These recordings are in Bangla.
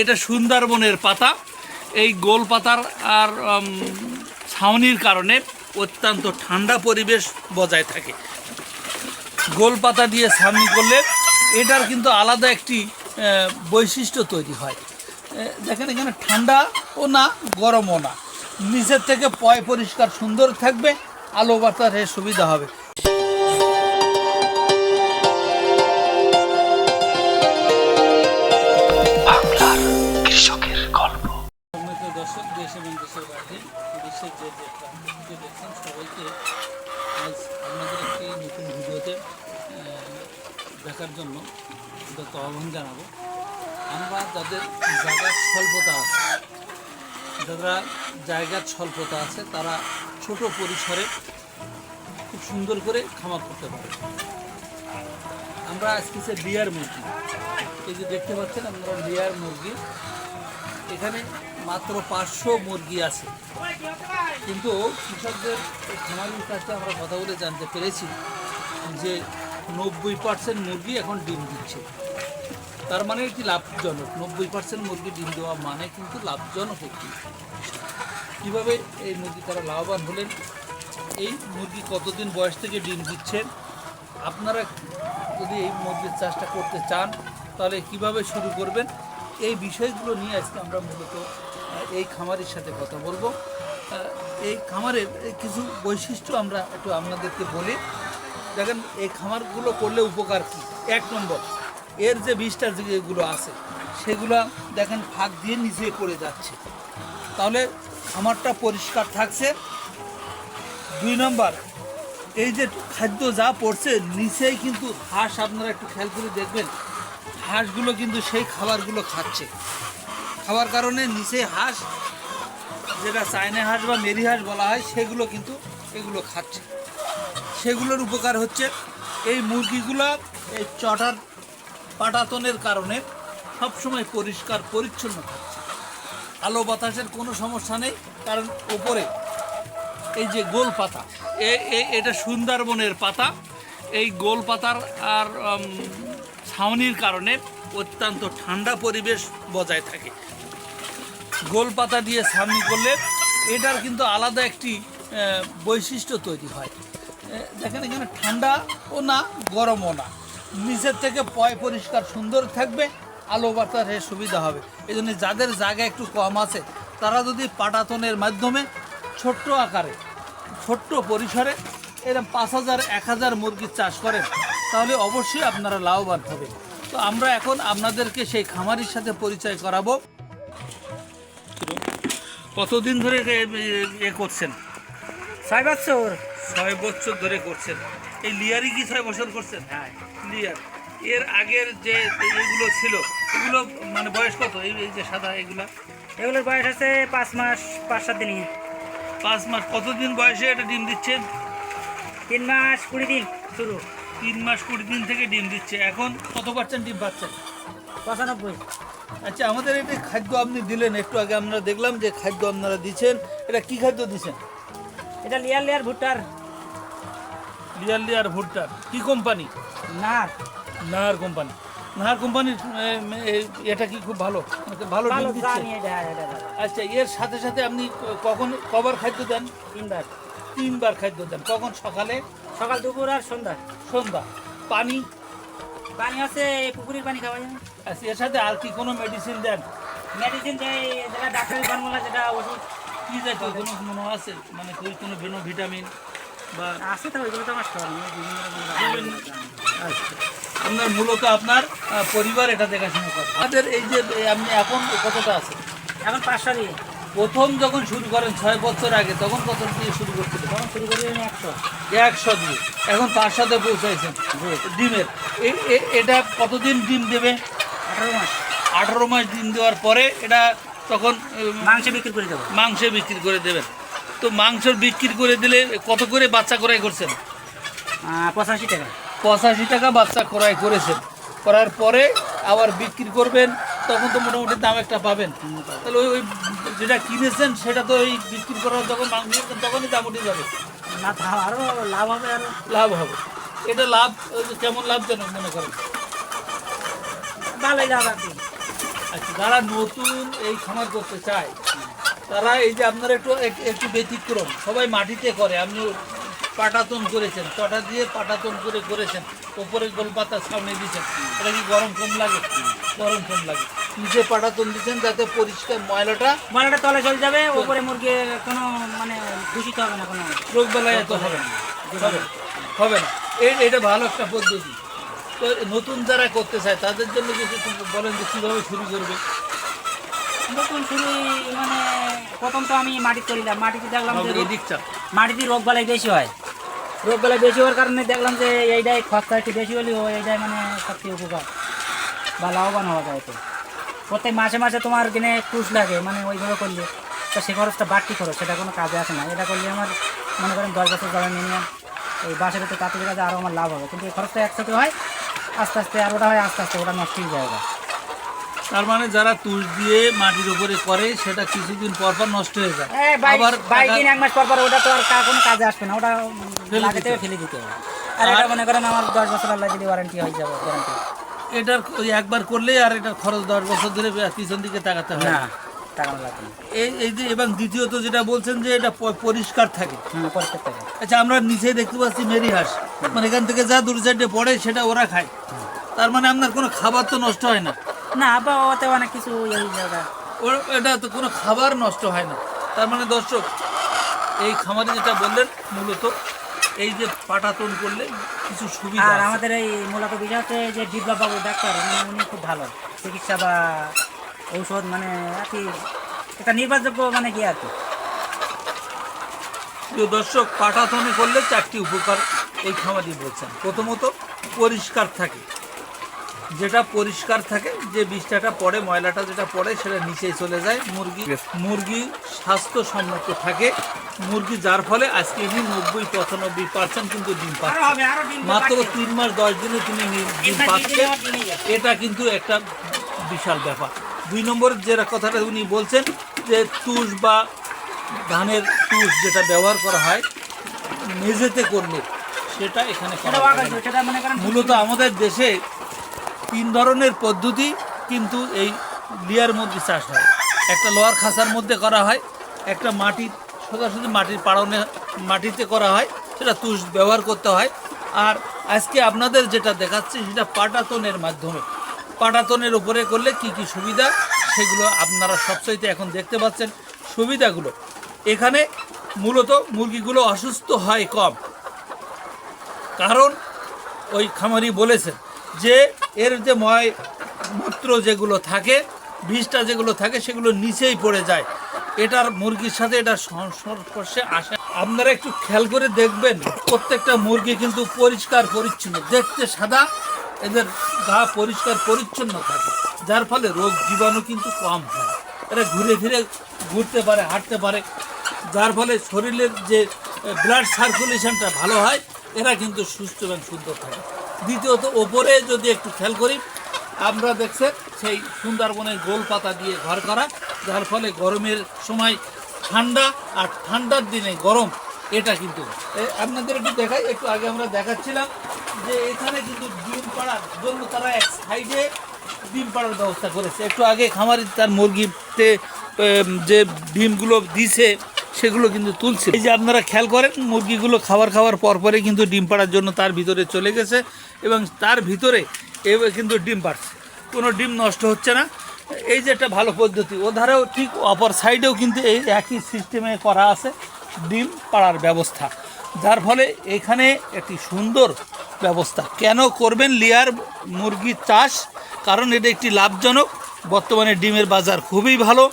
এটা সুন্দরবনের পাতা। এই গোল পাতার আর ছাউনির কারণে অত্যন্ত ঠান্ডা পরিবেশ বজায় থাকে। গোল পাতা দিয়ে ছাউনি করলে এটার কিন্তু আলাদা একটি বৈশিষ্ট্য তৈরি হয়। দেখেন এখানে ঠান্ডা ও না, গরমও না। নিচের থেকে পয় পরিষ্কার সুন্দর থাকবে, আলো বাতাসের সুবিধা হবে। কৃষকের গল্প। দর্শক, দেশ এবং দেশের বাইরে যে যে দেখছেন, সবাইকে আজ আপনাদের একটি নতুন ভিডিওতে দেখার জন্য যত আহ্বান জানাব। আমরা যাদের জায়গার স্বল্পতা আছে, যারা জায়গার স্বল্পতা আছে, তারা ছোট পরিসরে খুব সুন্দর করে খামার করতে পারে। আমরা আজকে সে বিয়ার মুরগি, এই যে দেখতে পাচ্ছেন আমরা বিয়ার মুরগি এখানে মাত্র পাঁচশো মুরগি আছে। কিন্তু কৃষকদের খামারির কাছে আমরা কথা বলে জানতে পেরেছি যে নব্বই পার্সেন্ট মুরগি এখন ডিম দিচ্ছে। তার মানে এটি লাভজনক। নব্বই পার্সেন্ট মুরগি ডিম দেওয়া মানে কিন্তু লাভজনক একটি কীভাবে এই মুরগি তারা লাভবান হলেন? এই মুরগি কতদিন বয়স থেকে ডিম দিচ্ছেন? আপনারা যদি এই মুরগির চাষটা করতে চান, তাহলে কীভাবে শুরু করবেন? এই বিষয়গুলো নিয়ে আজকে আমরা মূলত এই খামারের সাথে কথা বলব। এই খামারের কিছু বৈশিষ্ট্য আমরা একটু আপনাদেরকে বলি। দেখেন, এই খামারগুলো করলে উপকার কী? এক নম্বর, এর যে বিষটা যেগুলো আছে, সেগুলো দেখেন ফাঁক দিয়ে নিচে পড়ে যাচ্ছে। তাহলে খামারটা পরিষ্কার থাকছে। দুই নম্বর, এই যে খাদ্য যা পড়ছে, নিচেই কিন্তু হাঁস আপনারা একটু খেয়াল করে দেখবেন হাঁসগুলো কিন্তু সেই খাবারগুলো খাচ্ছে। খাওয়ার কারণে নিচে হাঁস, যেটা চায়না হাঁস বা মেরি হাঁস বলা হয়, সেগুলো কিন্তু এগুলো খাচ্ছে। সেগুলোর উপকার হচ্ছে এই মুরগিগুলো এই চটার পাটাতনের কারণে সবসময় পরিষ্কার, পরিচ্ছন্ন থাকছে। আলো বাতাসের কোনো সমস্যা নেই, কারণ ওপরে এই যে গোল পাতা এটা সুন্দরবনের পাতা এই গোল পাতার আর ছাউনির কারণে অত্যন্ত ঠান্ডা পরিবেশ বজায় থাকে। গোল পাতা দিয়ে ছাউনি করলে এটার কিন্তু আলাদা একটি বৈশিষ্ট্য তৈরি হয়। দেখেন এখানে ঠান্ডা ও না, গরমও না। নিচের থেকে পয় পরিষ্কার সুন্দর থাকবে, আলো বাতাসের সুবিধা হবে। এই জন্য যাদের জায়গা একটু কম আছে, তারা যদি পাটাতনের মাধ্যমে ছোট্ট আকারে, ছোট্ট পরিসরে এরকম পাঁচ হাজার এক হাজার মুরগির চাষ করেন তাহলে অবশ্যই আপনারা লাভবান হবে তো আমরা এখন আপনাদেরকে সেই খামারির সাথে পরিচয় করাবো। কতদিন ধরে এ- করছেন? ছয় বছর। ছয় বছর ধরে করছেন। এই লিয়ারই কি ছয় বছর করছেন? হ্যাঁ। লিয়ার। এর আগের যে এগুলো ছিল এগুলো মানে বয়স কত? এই এই যে সাদা এগুলা? এগুলোর বয়স আছে পাঁচ মাস পাঁচ সাত দিন পাঁচ মাস। কতদিন বয়সে এটা ডিম দিচ্ছেন? তিন মাস কুড়ি দিন শুরু। তিন মাস কুড়ি দিন থেকে ডিম দিচ্ছে। এখন কত পার্সেন্ট ডিম পাচ্ছেন পঁচানব্বই। আচ্ছা আমাদের এটা খাদ্য আপনি দিলেন। একটু আগে আমরা দেখলাম যে খাদ্য আপনারা দিচ্ছেন। এটা কি খাদ্য দিচ্ছেন? এটা লেয়ার লেয়ার ভুট্টার। লিয়ার লিয়ার ভুট্টার। কি কোম্পানি? নার। নাহার কোম্পানি। নাহার কোম্পানির এটা কি খুব ভালো? ডিম দিচ্ছে। ভালো। আচ্ছা এর সাথে সাথে আপনি কখন কবার খাদ্য দেন? তিনবার। তিনবার খাদ্য দেন। কখন সকালে সকাল দুপুর আর সন্ধ্যা? সন্ধ্যা। পানি? পানি আছে পুকুরের পানি খাওয়া যায় আচ্ছা এর সাথে আর কি কোনো মেডিসিন দেন? মেডিসিন যে যেটা ডাক্তারি ফর্মুলা যেটা ওষুধ কি জাতীয় কোনো কোনো আছে? মানে কি কোনো কোনো ভিটামিন বা আছে তো ওইগুলো তো আমার স্টল আচ্ছা। আপনার মূলত আপনার পরিবার এটা দেখাশোনা করে আমাদের এই যে আপনি এখন কতটা আছে এখন পাঁচশো দিয়ে। প্রথম যখন শুরু করেন ছয় বছর আগে তখন কত দিয়ে শুরু করছিলেন তখন শুরু করি একশো। একশো দিয়ে। এখন তার সাথে পৌঁছাইছেন ডিমের। এটা কতদিন ডিম দেবে? আঠারো মাস। আঠারো মাস ডিম দেওয়ার পরে এটা তখন মাংস বিক্রি করে দেবো। মাংসে বিক্রি করে দেবেন। তো মাংস বিক্রি করে দিলে কত করে বাচ্চা ক্রয় করছেন? পঁচাশি টাকা। পঁচাশি টাকা বাচ্চা ক্রয় করেছেন। করার পরে আবার বিক্রি করবেন তখন তো মোটামুটি দাম একটা পাবেন। তাহলে ওই ওই যেটা কিনেছেন সেটা তো ওই বিক্রি করার যখন মাংস তখনই দাম উঠে যাবে। না আরও লাভ হবে আরও লাভ হবে। এটা লাভ কেমন লাভজনক মনে করেন? ভালোই লাভ আচ্ছা যারা নতুন এই খামার করতে চায় তারা এই যে আপনার একটু একটু ব্যতিক্রম। সবাই মাটিতে করে আপনি পাটাতন করেছেন চটা দিয়ে পাটাতন করে করেছেন ওপরে গোলপাতা সামনে দিয়েছেন এটা কি গরম কম লাগে? গরম কম লাগে। নিচে পাটাতন দিচ্ছেন যাতে পরিষ্কার ময়লাটা ময়লাটা তলে চলে যাবে ওপরে মুরগি কোনো মানে দূষিত হবে না কোনো রোগ বেলায় এত হবে না। হবে না। এই- এটা ভালো একটা পদ্ধতি। তো নতুন যারা করতে চায় তাদের জন্য কিছু বলেন যে কীভাবে শুরু করবে? নতুন শুরু মানে প্রথম তো আমি মাটি করিলাম। মাটিতে দেখলাম মাটিতে রোগ বালাই বেশি হয়। রোগ বালাই বেশি হওয়ার কারণে দেখলাম যে এইটাই খরচা একটু বেশি হলেও এইটাই মানে সবচেয়ে উপকার বা লাভবান হওয়া যায় তো প্রত্যেক মাসে মাসে তোমার কিনে টুস লাগে মানে ওইভাবে করলে। তো সে খরচটা বাড়তি খরচ সেটা কোনো কাজে আসে না। এটা করলে আমার মনে করেন দশ বছর যাবে মিনিমাম এই বাসের তো তাড়াতাড়ি কাজে আরও আমার লাভ হবে। কিন্তু এই খরচটা একসাথে হয় আস্তে আস্তে আর ওটা হয় আস্তে আস্তে ওটা নষ্ট হয়ে যায় তার মানে যারা তুষ দিয়ে মাটির উপরে করে সেটা কিছুদিন পর পর নষ্ট হয়ে যায়। এই আবার বাইশ দিন এক মাস পর পর ওটা তো আর কোনো কাজে আসবে না। ওটা ফেলে লাগাতে দিতে হবে ফেলে দিতে হবে আর এটা মনে করেন আমার দশ বছর আল্লাহ দিলে ওয়ারেন্টি হয়ে যাবে গ্যারান্টি এটার ওই একবার করলে আর এটার খরচ দশ বছর ধরে পিছন দিকে তাকাতে হয়। না এই এই যে এবং দ্বিতীয়ত যেটা বলছেন যে এটা পরিষ্কার থাকে। আচ্ছা আমরা নিচে দেখতে পাচ্ছি মেরি হাঁস। মানে এখান থেকে যা দূর সাইডে পড়ে সেটা ওরা খায়। তার মানে আপনার কোনো খাবার তো নষ্ট হয় না। না বা ওতে অনেক কিছু ওর এটা তো কোনো খাবার নষ্ট হয় না। তার মানে দর্শক এই খামারে যেটা বললেন মূলত এই যে পাটাতন করলে কিছু সুবিধা আর আমাদের এই মূলত বিষয়তে যে বিপ্লব বাবু ডাক্তার উনি খুব ভালো। চিকিৎসা বা ঔষধ মানে আর কি একটা নির্ভরযোগ্য মানে কি আর কি। প্রিয় দর্শক পাটাতনে করলে চারটি উপকার এই খামারি বলছেন। প্রথমত পরিষ্কার থাকে। যেটা পরিষ্কার থাকে যে বিষটাটা পড়ে ময়লাটা যেটা পড়ে সেটা নিচেই চলে যায়। মুরগি মুরগি স্বাস্থ্যসম্মত থাকে। মুরগি যার ফলে আজকে এমনি নব্বই পঁচানব্বই পার্সেন্ট কিন্তু ডিম পাচ্ছে। মাত্র তিন মাস দশ দিনে তুমি ডিম পাচ্ছে। এটা কিন্তু একটা বিশাল ব্যাপার। দুই নম্বর যে কথাটা উনি বলছেন যে তুষ বা ধানের তুষ যেটা ব্যবহার করা হয় মেঝেতে করলে সেটা এখানে মূলত আমাদের দেশে তিন ধরনের পদ্ধতি কিন্তু এই লিয়ার মধ্যে চাষ হয়। একটা লোয়ার খাঁচার মধ্যে করা হয়, একটা মাটির সোজাসুজি মাটির পাড়নে, মাটিতে করা হয়, সেটা তুষ ব্যবহার করতে হয়। আর আজকে আপনাদের যেটা দেখাচ্ছি, সেটা পাটাতনের মাধ্যমে। পাটাতনের উপরে করলে কি কি সুবিধা, সেগুলো আপনারা সবচাইতে এখন দেখতে পাচ্ছেন সুবিধাগুলো। এখানে মূলত মুরগিগুলো অসুস্থ হয় কম। কারণ ওই খামারি বলেছেন যে এর যে ময় মূত্র যেগুলো থাকে, বিষটা যেগুলো থাকে, সেগুলো নিচেই পড়ে যায়। এটার মুরগির সাথে এটা সংস্পর্শে আসে। আপনারা একটু খেয়াল করে দেখবেন, প্রত্যেকটা মুরগি কিন্তু পরিষ্কার পরিচ্ছন্ন। দেখতে সাদা, এদের গা পরিষ্কার পরিচ্ছন্ন থাকে। যার ফলে রোগ জীবাণু কিন্তু কম হয়। এরা ঘুরে ফিরে ঘুরতে পারে, হাঁটতে পারে। যার ফলে শরীরের যে ব্লাড সার্কুলেশনটা ভালো হয়, এরা কিন্তু সুস্থ এবং সুন্দর থাকে। দ্বিতীয়ত ওপরে যদি একটু খেয়াল করি, আমরা দেখছেন সেই সুন্দরবনের গোল পাতা দিয়ে ঘর করা, যার ফলে গরমের সময় ঠান্ডা আর ঠান্ডার দিনে গরম, এটা কিন্তু। আপনাদের একটু দেখাই, একটু আগে আমরা দেখাচ্ছিলাম যে এখানে কিন্তু ডিম পাড়ার জন্য তারা এক সাইডে ডিম পাড়ার ব্যবস্থা করেছে। একটু আগে খামারি তার মুরগিতে যে ডিমগুলো দিছে সেগুলো কিন্তু তুলছে। এই যে আপনারা খেয়াল করেন, মুরগিগুলো খাবার খাওয়ার পরপরে কিন্তু ডিম পাড়ার জন্য তার ভিতরে চলে গেছে এবং তার ভিতরে এবার কিন্তু ডিম পাড়ছে। কোনো ডিম নষ্ট হচ্ছে না। এই যে একটা ভালো পদ্ধতি ও ধারেও ঠিক অপর সাইডেও কিন্তু এই একই সিস্টেমে করা আছে ডিম পাড়ার ব্যবস্থা। যার ফলে এখানে একটি সুন্দর ব্যবস্থা। কেন করবেন লেয়ার মুরগি চাষ? কারণ এটা একটি লাভজনক। বর্তমানে ডিমের বাজার খুবই ভালো।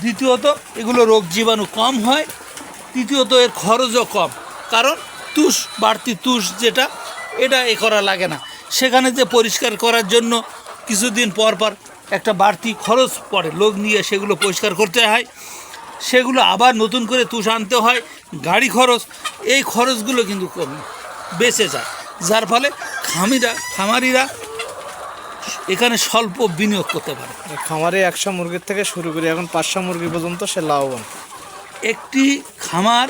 দ্বিতীয়ত, এগুলো রোগ জীবাণু কম হয়। তৃতীয়ত, এর খরচও কম। কারণ, তুষ, বাড়তি তুষ যেটা, এটা এ করা লাগে না। সেখানে যে পরিষ্কার করার জন্য কিছুদিন পর পর একটা বাড়তি খরচ পড়ে। লোক নিয়ে সেগুলো পরিষ্কার করতে হয়। সেগুলো আবার নতুন করে তুষ আনতে হয়। গাড়ি খরচ, এই খরচগুলো কিন্তু কম, বেঁচে যায়। যার ফলে খামিরা, খামারিরা এখানে স্বল্প বিনিয়োগ করতে পারে। খামারে একশো মুরগির থেকে শুরু করে এখন পাঁচশো মুরগি পর্যন্ত সে লাভবান। একটি খামার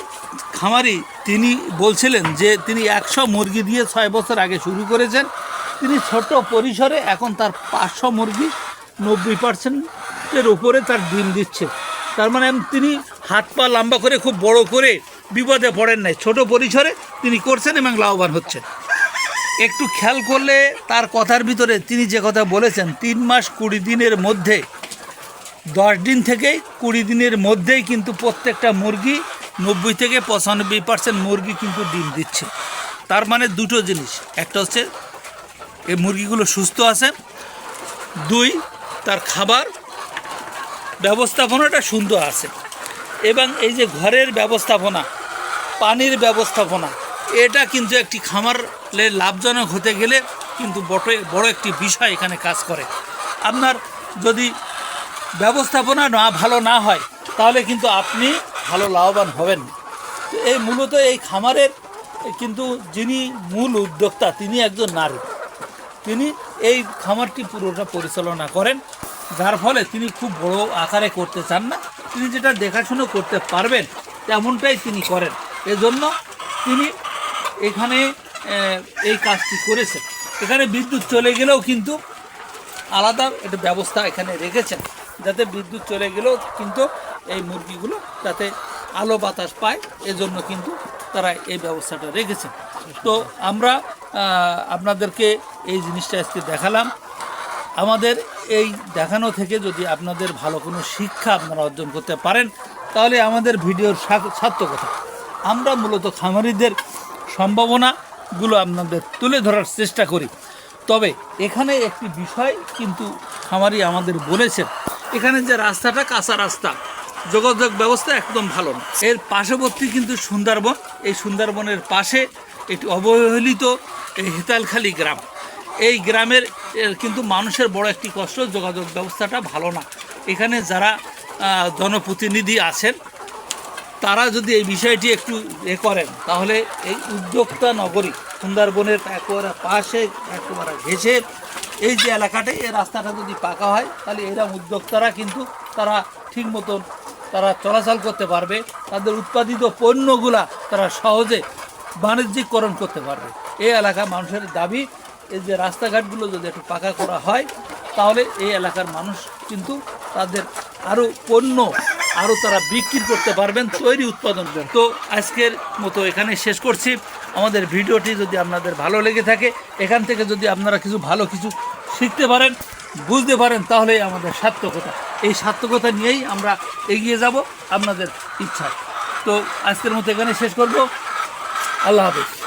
খামারি তিনি বলছিলেন যে তিনি একশো মুরগি দিয়ে ছয় বছর আগে শুরু করেছেন। তিনি ছোট পরিসরে এখন তার পাঁচশো মুরগি নব্বই পার্সেন্ট ফুটের উপরে তার ডিম দিচ্ছে। তার মানে তিনি হাত পা লম্বা করে খুব বড় করে বিপদে পড়েন নাই। ছোট পরিসরে তিনি করছেন এবং লাভবান হচ্ছেন। একটু খেয়াল করলে তার কথার ভিতরে তিনি যে কথা বলেছেন, তিন মাস কুড়ি দিনের মধ্যে, দশ দিন থেকেই কুড়ি দিনের মধ্যেই কিন্তু প্রত্যেকটা মুরগি নব্বই থেকে পঁচানব্বই পার্সেন্ট মুরগি কিন্তু ডিম দিচ্ছে। তার মানে দুটো জিনিস। একটা হচ্ছে, এই মুরগিগুলো সুস্থ আছে। দুই, তার খাবার ব্যবস্থাপনাটা সুন্দর আছে। এবং এই যে ঘরের ব্যবস্থাপনা, পানির ব্যবস্থাপনা, এটা কিন্তু একটি খামারের লাভজনক হতে গেলে কিন্তু বটে, বড় একটি বিষয় এখানে কাজ করে। আপনার যদি ব্যবস্থাপনা না, ভালো না হয়, তাহলে কিন্তু আপনি ভালো লাভবান হবেন। এই মূলত এই খামারের কিন্তু যিনি মূল উদ্যোক্তা, তিনি একজন নারী। তিনি এই খামারটি পুরোটা পরিচালনা করেন, যার ফলে তিনি খুব বড় আকারে করতে চান না। তিনি যেটা দেখাশুনো করতে পারবেন, তেমনটাই তিনি করেন। এজন্য তিনি এখানে এই কাজটি করেছেন। এখানে বিদ্যুৎ চলে গেলেও কিন্তু আলাদা একটা ব্যবস্থা এখানে রেখেছেন, যাতে বিদ্যুৎ চলে গেলেও কিন্তু এই মুরগিগুলো যাতে আলো বাতাস পায়, এজন্য কিন্তু তারা এই ব্যবস্থাটা রেখেছেন। তো আমরা আপনাদেরকে এই জিনিসটা আজকে দেখালাম। আমাদের এই দেখানো থেকে যদি আপনাদের ভালো কোনো শিক্ষা আপনারা অর্জন করতে পারেন, তাহলে আমাদের ভিডিওর সার্থকতা। আমরা মূলত খামারিদের সম্ভাবনাগুলো আপনাদের তুলে ধরার চেষ্টা করি। তবে এখানে একটি বিষয় কিন্তু খামারি আমাদের বলেছেন, এখানে যে রাস্তাটা কাঁচা রাস্তা, যোগাযোগ ব্যবস্থা একদম ভালো না। এর পার্শ্ববর্তী কিন্তু সুন্দরবন, এই সুন্দরবনের পাশে একটি অবহেলিত এই হেতালখালি গ্রাম। এই গ্রামের কিন্তু মানুষের বড় একটি কষ্ট, যোগাযোগ ব্যবস্থাটা ভালো না। এখানে যারা জনপ্রতিনিধি আছেন তারা যদি এই বিষয়টি একটু এ করেন, তাহলে এই উদ্যোক্তা নগরী, সুন্দরবনের একেবারে পাশে, একেবারে ঘেসে এই যে এলাকাটা, এই রাস্তাটা যদি পাকা হয়, তাহলে এরকম উদ্যোক্তারা কিন্তু তারা ঠিক মতন তারা চলাচল করতে পারবে, তাদের উৎপাদিত পণ্যগুলা তারা সহজে বাণিজ্যিকরণ করতে পারবে। এই এলাকা মানুষের দাবি, এই যে রাস্তাঘাটগুলো যদি একটু পাকা করা হয়, তাহলে এই এলাকার মানুষ কিন্তু তাদের আরও পণ্য আরও তারা বিক্রি করতে পারবেন, তৈরি উৎপাদন তো আজকের মতো এখানে শেষ করছি। আমাদের ভিডিওটি যদি আপনাদের ভালো লেগে থাকে, এখান থেকে যদি আপনারা কিছু ভালো কিছু শিখতে পারেন, বুঝতে পারেন তাহলে আমাদের সার্থকতা। এই সার্থকতা নিয়েই আমরা এগিয়ে যাব, আপনাদের ইচ্ছা। তো আজকের মতো এখানে শেষ করব। আল্লাহ হাফেজ।